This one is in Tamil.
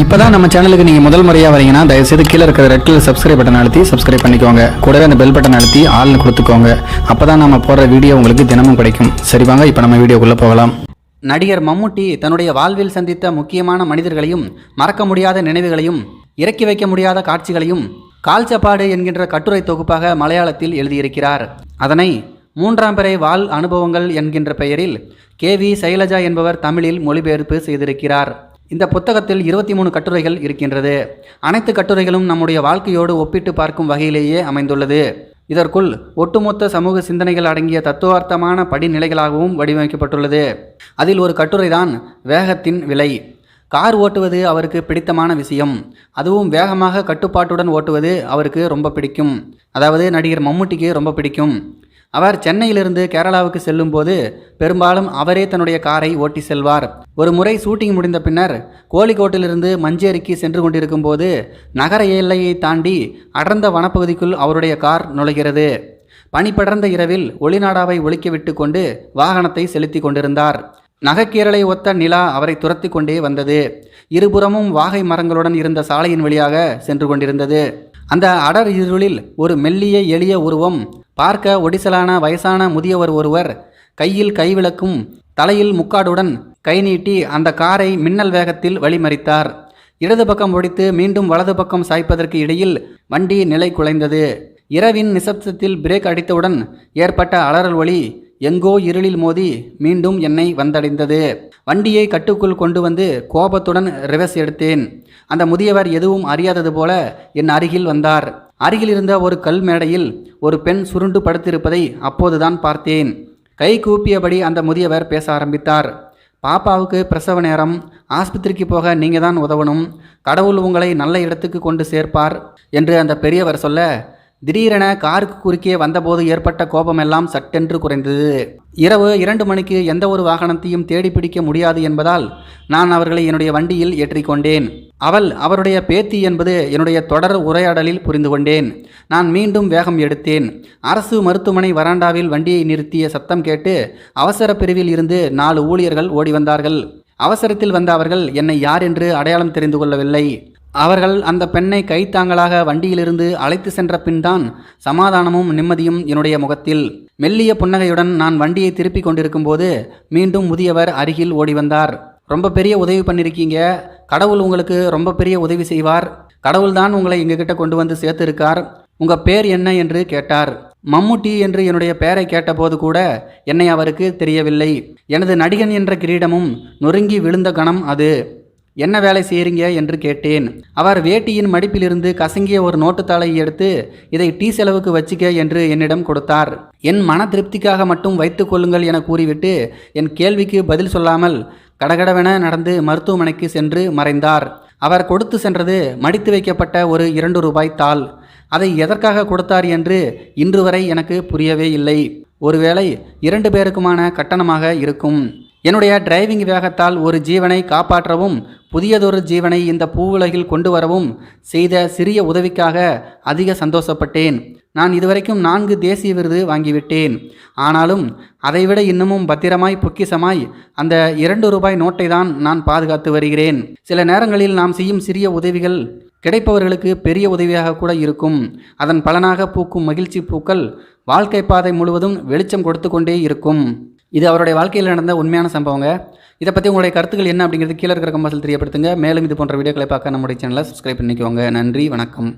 இப்போதான் நம்ம சேனலுக்கு நீங்கள் முதல் முறையாக வரீங்கன்னா தயவுசெய்து கீழே இருக்கிற ரெட் கலர் சப்ஸ்கிரைப் பட்டன் அழுத்தி சப்ஸ்கிரைப் பண்ணிக்கோங்க. கூடவே அந்த பெல் பட்டன் அழுத்தி ஆள்னு கொடுத்துக்கோங்க. அப்போ தான் நம்ம போடுற வீடியோ உங்களுக்கு தினமும் கிடைக்கும். சரி வாங்க இப்போ நம்ம வீடியோக்குள்ளே போகலாம். நடிகர் மம்முட்டி தன்னுடைய வாழ்வில் சந்தித்த முக்கியமான மனிதர்களையும் மறக்க முடியாத நினைவுகளையும் இறக்கி வைக்க முடியாத காட்சிகளையும் கால்ச்சப்பாடு என்கின்ற கட்டுரை தொகுப்பாக மலையாளத்தில் எழுதியிருக்கிறார். அதனை மூன்றாம் பிறை வாழ் அனுபவங்கள் என்கின்ற பெயரில் கே வி சைலஜா என்பவர் தமிழில் மொழிபெயர்ப்பு செய்திருக்கிறார். இந்த புத்தகத்தில் இருபத்தி மூணு கட்டுரைகள் இருக்கின்றது. அனைத்து கட்டுரைகளும் நம்முடைய வாழ்க்கையோடு ஒப்பிட்டு பார்க்கும் வகையிலேயே அமைந்துள்ளது. இதற்குள் ஒட்டுமொத்த சமூக சிந்தனைகள் அடங்கிய தத்துவார்த்தமான படிநிலைகளாகவும் வடிவமைக்கப்பட்டுள்ளது. அதில் ஒரு கட்டுரைதான் வேகத்தின் விலை. கார் ஓட்டுவது அவருக்கு பிடித்தமான விஷயம். அதுவும் வேகமாக கட்டுப்பாட்டுடன் ஓட்டுவது அவருக்கு ரொம்ப பிடிக்கும். அதாவது நடிகர் மம்முட்டிக்கு ரொம்ப பிடிக்கும். அவர் சென்னையிலிருந்து கேரளாவுக்கு செல்லும்போது பெரும்பாலும் அவரே தன்னுடைய காரை ஓட்டி செல்வார். ஒரு முறை ஷூட்டிங் முடிந்த பின்னர் கோழிக்கோட்டிலிருந்து மஞ்சேரிக்கு சென்று கொண்டிருக்கும் போது நகர எல்லையை தாண்டி அடர்ந்த வனப்பகுதிக்குள் அவருடைய கார் நுழைகிறது. பனிப்படர்ந்த இரவில் ஒளிநாடாவை ஒழிக்க விட்டு கொண்டு வாகனத்தை செலுத்தி கொண்டிருந்தார். நகைக்கீரலை ஒத்த நிலா அவரை துரத்தி கொண்டே வந்தது. இருபுறமும் வாகை மரங்களுடன் இருந்த சாலையின் வழியாக சென்று கொண்டிருந்தது. அந்த அடர் இருளில் ஒரு மெல்லிய எளிய உருவம். பார்க்க ஒடிசலான வயசான முதியவர் ஒருவர் கையில் கைவிளக்கும் தலையில் முக்காடுடன் கை நீட்டி அந்த காரை மின்னல் வேகத்தில் வழிமறித்தார். இடது பக்கம் ஒடித்து மீண்டும் வலது பக்கம் சாய்ப்பதற்கு இடையில் வண்டி நிலை குலைந்தது. இரவின் நிசப்தத்தில் பிரேக் அடித்தவுடன் ஏற்பட்ட அலறல் ஒளி எங்கோ இருளில் மோதி மீண்டும் என்னை வந்தடைந்தது. வண்டியை கட்டுக்குள் கொண்டு வந்து கோபத்துடன் ரிவர்ஸ் எடுத்தேன். அந்த முதியவர் எதுவும் அறியாதது போல என் அருகில் வந்தார். அருகில் இருந்த ஒரு கல் மேடையில் ஒரு பெண் சுருண்டு படுத்திருப்பதை அப்போதுதான் பார்த்தேன். கை கூப்பியபடி அந்த முதியவர் பேச ஆரம்பித்தார். பாப்பாவுக்கு பிரசவ நேரம். ஆஸ்பத்திரிக்கு போக நீங்கள் தான் உதவணும். கடவுள் உங்களை நல்ல இடத்துக்கு கொண்டு சேர்ப்பார் என்று அந்த பெரியவர் சொல்ல திடீரென காருக்கு குறுக்கே வந்தபோது ஏற்பட்ட கோபமெல்லாம் சட்டென்று குறைந்தது. இரவு இரண்டு மணிக்கு எந்த ஒரு வாகனத்தையும் தேடி பிடிக்க முடியாது என்பதால் நான் அவர்களை என்னுடைய வண்டியில் ஏற்றிக்கொண்டேன். அவள் அவருடைய பேத்தி என்பது என்னுடைய தொடர் உரையாடலில் புரிந்து கொண்டேன். நான் மீண்டும் வேகம் எடுத்தேன். அரசு மருத்துவமனை வராண்டாவில் வண்டியை நிறுத்திய சத்தம் கேட்டு அவசர பிரிவில் இருந்து நாலு ஊழியர்கள் ஓடி வந்தார்கள். அவசரத்தில் வந்த அவர்கள் என்னை யார் என்று அடையாளம் தெரிந்து கொள்ளவில்லை. அவர்கள் அந்த பெண்ணை கைத்தாங்களாக வண்டியிலிருந்து அழைத்து சென்ற பின்தான் சமாதானமும் நிம்மதியும் என்னுடைய முகத்தில். மெல்லிய புன்னகையுடன் நான் வண்டியை திருப்பி கொண்டிருக்கும் போது மீண்டும் முதியவர் அருகில் ஓடி வந்தார். ரொம்ப பெரிய உதவி பண்ணியிருக்கீங்க கடவுள் உங்களுக்கு ரொம்ப பெரிய உதவி செய்வார். கடவுள் தான் உங்களை எங்ககிட்ட கொண்டு வந்து சேர்த்திருக்கார். உங்க பேர் என்ன? என்று கேட்டார். மம்முட்டி என்று என்னுடைய பெயரை கேட்டபோது கூட என்னை அவருக்கு தெரியவில்லை. எனது நடிகன் என்ற கிரீடமும் நொறுங்கி விழுந்த கணம் அது. என்ன வேலை செய்கிறீங்க என்று கேட்டேன். அவர் வேட்டியின் மடிப்பிலிருந்து கசங்கிய ஒரு நோட்டுத்தாளை எடுத்து இதை டீ செலவுக்கு வச்சுக்க என்று என்னிடம் கொடுத்தார். என் மன திருப்திக்காக மட்டும் வைத்து கொள்ளுங்கள் என கூறிவிட்டு என் கேள்விக்கு பதில் சொல்லாமல் கடகடவென நடந்து மருத்துவமனைக்கு சென்று மறைந்தார். அவர் கொடுத்து சென்றது மடித்து வைக்கப்பட்ட ஒரு இரண்டு ரூபாய் தாள். அதை எதற்காக கொடுத்தார் என்று இன்று வரை எனக்கு புரியவே இல்லை. ஒருவேளை இரண்டு பேருக்குமான கட்டணமாக இருக்கும். என்னுடைய டிரைவிங் வேகத்தால் ஒரு ஜீவனை காப்பாற்றவும் புதியதொரு ஜீவனை இந்த பூவுலகில் கொண்டு வரவும் செய்த சிறிய உதவிக்காக அதிக சந்தோஷப்பட்டேன். நான் இதுவரைக்கும் நான்கு தேசிய விருது வாங்கிவிட்டேன். ஆனாலும் அதைவிட இன்னமும் பத்திரமாய் பொக்கிசமாய் அந்த இரண்டு ரூபாய் நோட்டை தான் நான் பாதுகாத்து வருகிறேன். சில நேரங்களில் நாம் செய்யும் சிறிய உதவிகள் கிடைப்பவர்களுக்கு பெரிய உதவியாக கூட இருக்கும். அதன் பலனாக பூக்கும் மகிழ்ச்சி பூக்கள் வாழ்க்கை பாதை முழுவதும் வெளிச்சம் கொடுத்து கொண்டே இருக்கும். இது அவருடைய வாழ்க்கையில் நடந்த உண்மையான சம்பவங்க. இதை பற்றி உங்களுடைய கருத்துக்கள் என்ன அப்படிங்கிறது கீழே இருக்கிற கம்பாசில் தெரியப்படுத்துங்க. மேலும் இது போன்ற வீடியோக்களை பார்க்க நம்முடைய சேனலை சப்ஸ்கிரைப் பண்ணிக்கோங்க. நன்றி வணக்கம்.